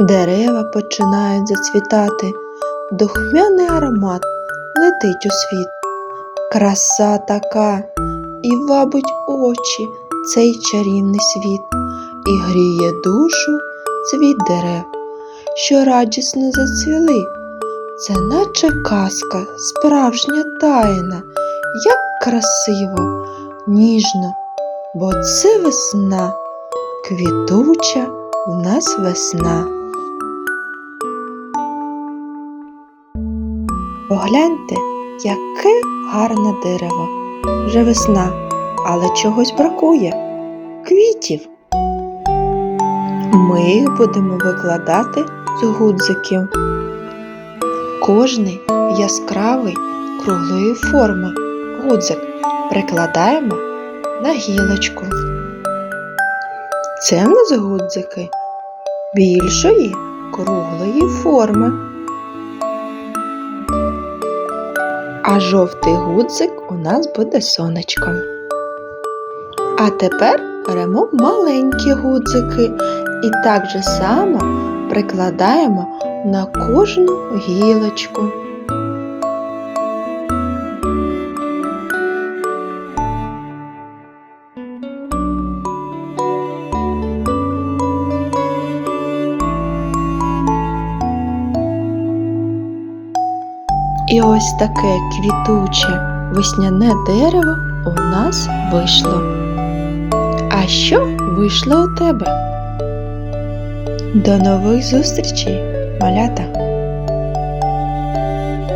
Дерева починають зацвітати, духмяний аромат летить у світ. Краса така, і вабить очі цей чарівний світ, і гріє душу цвіт дерев, що радісно зацвіли. Це наче казка, справжня тайна, як красиво, ніжно, бо це весна, квітуча в нас весна. Погляньте, яке гарне дерево. Вже весна, але чогось бракує квітів. Ми їх будемо викладати з гудзиків. Кожний яскравий круглої форми гудзик прикладаємо на гілочку. Це в нас гудзики більшої круглої форми. А жовтий гудзик у нас буде сонечком. А тепер беремо маленькі гудзики і так же само прикладаємо на кожну гілочку. І ось таке квітуче весняне дерево у нас вийшло. А що вийшло у тебе? До нових зустрічей, малята!